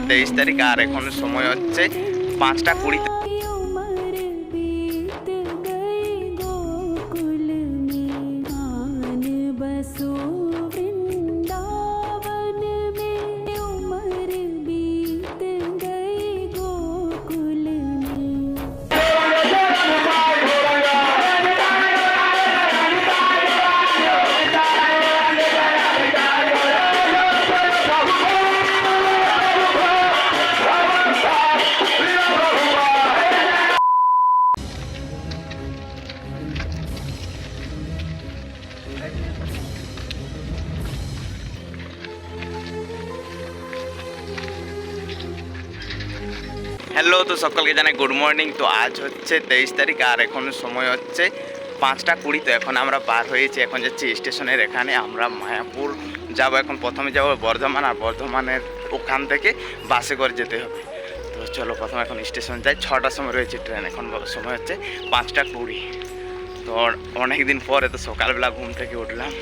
তেইশ তারিখ আর এখন সময় হচ্ছে পাঁচটা কুড়ি হ্যালো তো সকলকে জানাই গুড মর্নিং তো আজ হচ্ছে তেইশ তারিখ, আর এখন সময় হচ্ছে পাঁচটা কুড়ি। তো এখন আমরা পার হয়েছি, এখন যাচ্ছি স্টেশনের এখানে। আমরা মায়াপুর যাব, এখন প্রথমে যাব বর্ধমান, আর বর্ধমানের ওখান থেকে বাসে করে যেতে হবে। তো চলো, প্রথমে এখন স্টেশন যাই। ছটার সময় রয়েছে ট্রেন, এখন সময় হচ্ছে পাঁচটা কুড়ি। তো অনেক দিন পরে তো সকালবেলা ঘুম থেকে উঠলাম।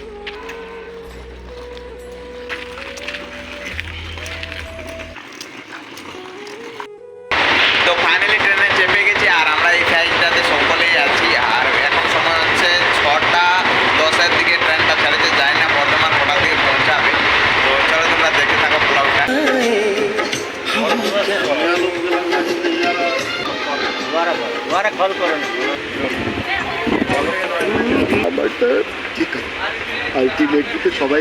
তো ফাইনালি ট্রেনে চেপে গেছি আর আমরা এই সাইডটাতে সকলেই আছি। আর এখন সময় হচ্ছে ছটা দশের দিকে ট্রেনটা ছেড়েছে যায় না বর্ধমান কটার দিকে পৌঁছাবে। তো চলো তোমরা দেখে থাকো ব্লগটা ঠিক আছে আলটিমেটলি সবাই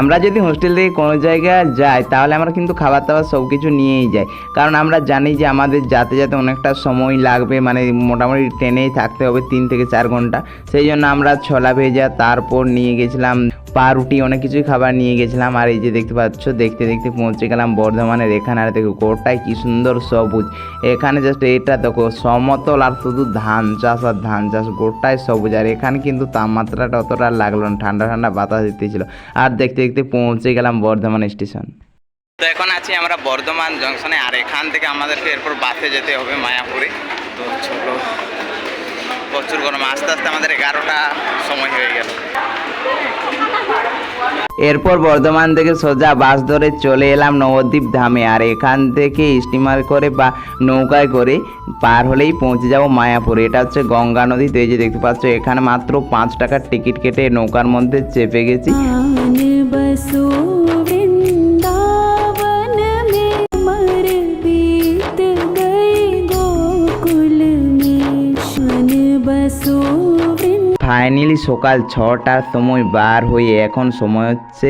আমরা যদি হোস্টেল থেকে কোনো জায়গায় যাই, তাহলে আমরা কিন্তু খাবার দাবার সব কিছু নিয়েই যাই। কারণ আমরা জানি যে আমাদের যাতে যাতে অনেকটা সময় লাগবে মানে মোটামুটি ট্রেনেই থাকতে হবে তিন থেকে চার ঘণ্টা। সেই জন্য আমরা ছোলা ভেজা তারপর নিয়ে গেছিলাম পাউরুটি অনেক কিছুই খাবার নিয়ে গেছিলাম। আর এই যে দেখতে পাচ্ছ, দেখতে দেখতে পৌঁছে গেলাম বর্ধমানের এখানে। আর দেখো, গোটাই কি সুন্দর সবুজ। এখানে জাস্ট এটা দেখো, সমতল আর শুধু ধান চাষ আর ধান চাষ, গোটাই সবুজ। আর এখানে কিন্তু তাপমাত্রাটা অতটা লাগল না, ঠান্ডা ঠান্ডা বাতাস দিতেছিল। আর দেখতে দেখতে পৌঁছে গেলাম বর্ধমান স্টেশন। তো এখন আছি আমরা বর্ধমান জংশনে। আর এখান থেকে আমাদেরকে এরপর বাসে যেতে হবে মায়াপুরে। তো চলো। প্রচুর গরম। আস্তে আস্তে আমাদের এগারোটা সময় হয়ে গেল। এরপর বর্ধমান থেকে সোজা বাস ধরে চলে এলাম নবদ্বীপ ধামে আর এখান থেকে স্টিমার করে বা নৌকায় করে পার হলেই পৌঁছে যাব মায়াপুরে। এটা হচ্ছে গঙ্গা নদী তো এই যে দেখতে পাচ্ছ এখানে মাত্র পাঁচ টাকার টিকিট কেটে নৌকার মধ্যে চেপে গেছি। ফাইনালি সকাল ছটার সময় বার হয়ে এখন সময় হচ্ছে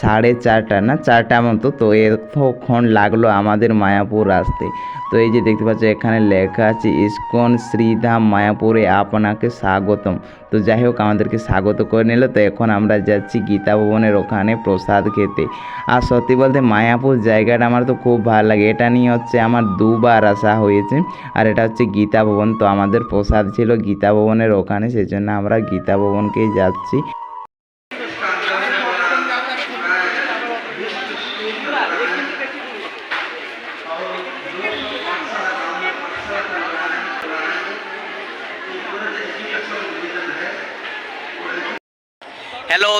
সাড়ে চারটা না? চারটা মতো। তো এতক্ষণ লাগল আমাদের মায়াপুর আসতে। তো এই যে দেখতে পাচ্ছ, এখানে লেখা আছে, ইস্কন শ্রীধাম মায়াপুরে আপনাকে স্বাগতম। তো যাই হোক, আমাদেরকে স্বাগত করে নিল। তো এখন আমরা যাচ্ছি গীতা ভবনের ওখানে প্রসাদ খেতে। আর সত্যি বলতে মায়াপুর জায়গাটা আমার তো খুব ভালো লাগে। এটা নিয়ে হচ্ছে আমার দুবার আসা হয়েছে। আর এটা হচ্ছে গীতা ভবন। তো আমাদের প্রসাদ ছিল গীতা ভবনের ওখানে। সেই জন্য আমরা গীতা ভবনকেই যাচ্ছি।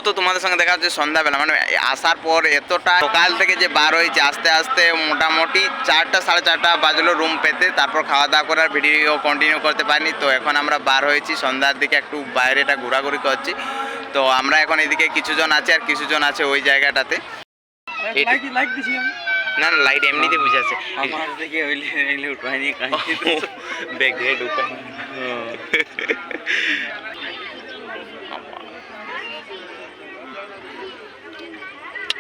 হ্যালো তো তোমাদের সঙ্গে দেখা হচ্ছে সন্ধ্যাবেলা। মানে আসার পর এতটা সকাল থেকে যে বার হয়েছে আস্তে আস্তে মোটামুটি চারটা সাড়ে চারটা বাজলো রুম পেতে। তারপর খাওয়া দাওয়া করার ভিডিও কন্টিনিউ করতে পারিনি। তো এখন আমরা বার হয়েছি সন্ধ্যার দিকে একটু বাইরেটা ঘোরাঘুরি করছি। তো আমরা এখন এদিকে কিছুজন আছে আর কিছুজন আছে ওই জায়গাটাতে। না না লাইট এমনিতে বুঝাচ্ছে ব্যাগে ঢুকাই।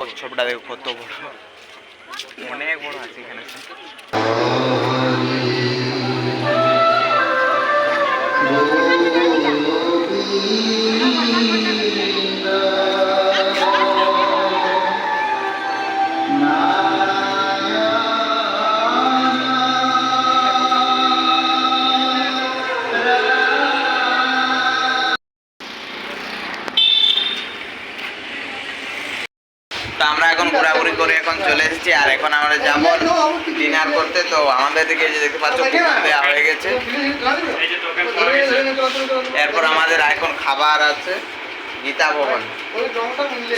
কচ্ছপটা দেখো কত বড় অনেক বড় আছে এখানে তো চলে এসেছি আর এখন আমরা যাব ডিনার করতে তো আমাদের দিকে যে দেখতে পাচ্ছ দেওয়া হয়ে গেছে এরপর আমাদের এখন খাবার আছে গীতা ভবন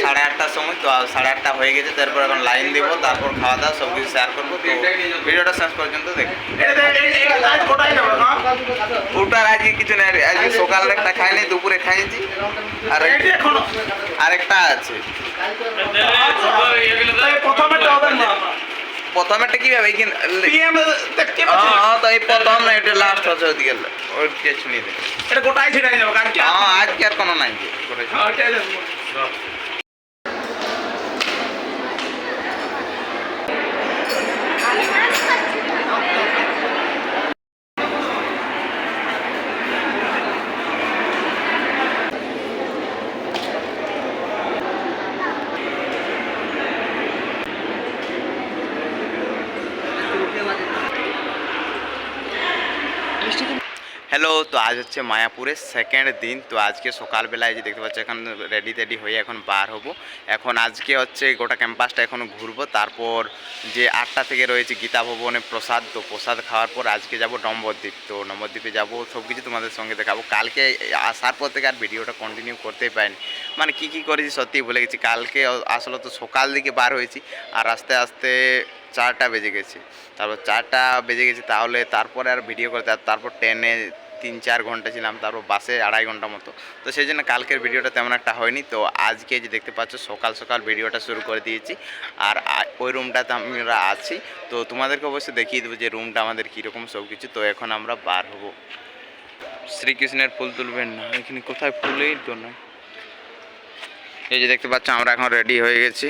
সাড়ে আটটার সময় তো সাড়ে আটটা হয়ে গেছে তারপর এখন লাইন দিব তারপর খাওয়া দাওয়া সব কিছু শেয়ার করব তো ভিডিওটা শেষ পর্যন্ত ওটার আজকে কিছু নেই আজকে সকালে একটা খাইনি দুপুরে খাইছি। আর আরেকটা আছে। প্রথমেরটা কি ভাবে এইখানে হ্যাঁ তো এই প্রথম না এটা লাস্ট আছে ওদিকে ওইদিকে শুনিয়ে দে। হ্যাঁ আজকে আর কোনো নাই করেছি হ্যালো তো আজ হচ্ছে মায়াপুরের সেকেন্ড দিন। তো আজকে সকালবেলায় যে দেখতে পাচ্ছ, এখন রেডি টেডি হয়ে এখন বার হব। এখন আজকে হচ্ছে গোটা ক্যাম্পাসটা এখন ঘুরবো। তারপর যে আটটা থেকে রয়েছে গীতা ভবনে প্রসাদ, তো প্রসাদ খাওয়ার পর আজকে যাব নম্বরদ্বীপ। তো নম্বরদ্বীপে যাব সব কিছু তোমাদের সঙ্গে দেখাবো। কালকে আসার পর থেকে আর ভিডিওটা কন্টিনিউ করতেই পারিনি। মানে কি কি করেছি সত্যিই ভুলে গেছি। কালকে আসলে তো সকাল দিকে বার হয়েছি, আর আস্তে আস্তে চারটা বেজে গেছে। তারপর চারটা বেজে গেছে, তাহলে তারপরে আর ভিডিও করতে আর তারপর ট্রেনে তিন চার ঘণ্টা ছিলাম, তারপর বাসে আড়াই ঘণ্টা মতো। তো সেই জন্য কালকের ভিডিওটা তেমন একটা হয়নি। তো আজকে যে দেখতে পাচ্ছ, সকাল সকাল ভিডিওটা শুরু করে দিয়েছি। আর ওই রুমটাতে আমরা আছি। তো তোমাদেরকে অবশ্যই দেখিয়ে দেবো যে রুমটা আমাদের কীরকম সব কিছু তো এখন আমরা বার হব। শ্রীকৃষ্ণের ফুল তুলবেন না। এখানে কোথায় ফুলেই তো নয় এই যে দেখতে পাচ্ছ, আমরা এখন রেডি হয়ে গেছি।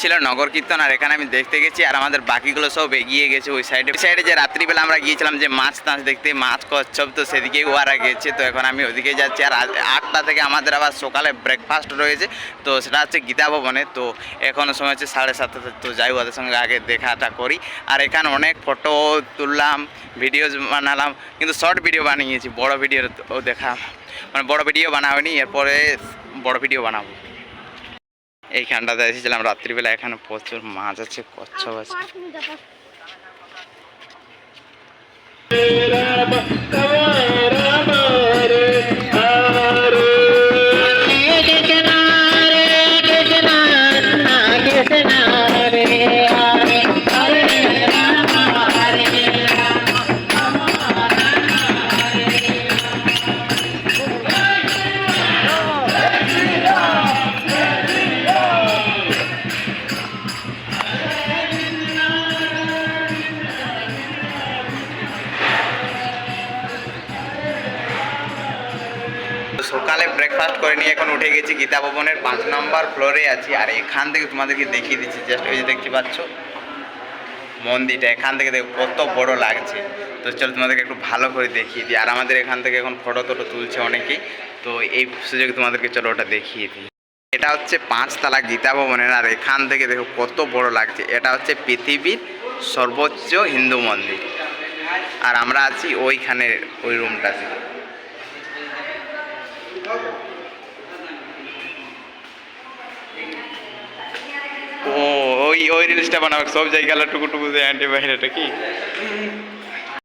ছিল নগর কীর্তন, আর এখানে আমি দেখতে গেছি, আর আমাদের বাকিগুলো সব এগিয়ে গেছে ওই সাইডে ওই সাইডে যে রাত্রিবেলা আমরা গিয়েছিলাম যে মাছ টাছ দেখতে, মাছ কচ্ছপ তো সেদিকেই ওরা গেছে, তো এখন আমি ওদিকে যাচ্ছি, আর আটটা থেকে আমাদের আবার সকালে ব্রেকফাস্ট রয়েছে, তো সেটা হচ্ছে গীতা ভবনে, তো এখন সময় হচ্ছে সাড়ে সাতটা, তো যাই ওদের সঙ্গে আগে দেখাটা করি। আর এখানে অনেক ফটো তুললাম ভিডিও বানালাম, কিন্তু শর্ট ভিডিও বানিয়েছি, বড় ভিডিও দেখা মানে বড় ভিডিও বানাবনি এরপরে বড় ভিডিও বানাবো। এইখানটাতে এসেছিলাম রাত্রিবেলা এখানে প্রচুর মাছ আছে কচ্ছপ আছে। গীতা ভবনের পাঁচ নম্বর ফ্লোরে আছি, আর এখান থেকে তোমাদেরকে দেখিয়ে দিচ্ছি জাস্ট ওই যে দেখতে পাচ্ছ মন্দিরটা, এখান থেকে দেখো কত বড় লাগছে। তো চলো তোমাদেরকে একটু ভালো করে দেখিয়ে দিই, আর আমাদের এখান থেকে এখন ফটো টটো তুলছে অনেকেই, তো এই সুযোগে তোমাদেরকে চলো ওটা দেখিয়ে দিই। এটা হচ্ছে পাঁচতলা গীতা ভবনের, আর এখান থেকে দেখো কত বড় লাগছে, এটা হচ্ছে পৃথিবীর সর্বোচ্চ হিন্দু মন্দির। আর আমরা আছি ওইখানে ওই রুমটাতে ও ওই ওই রিলসটা বানাবে সব জায়গায় টুকু টুকু যে বাইরেটা কি?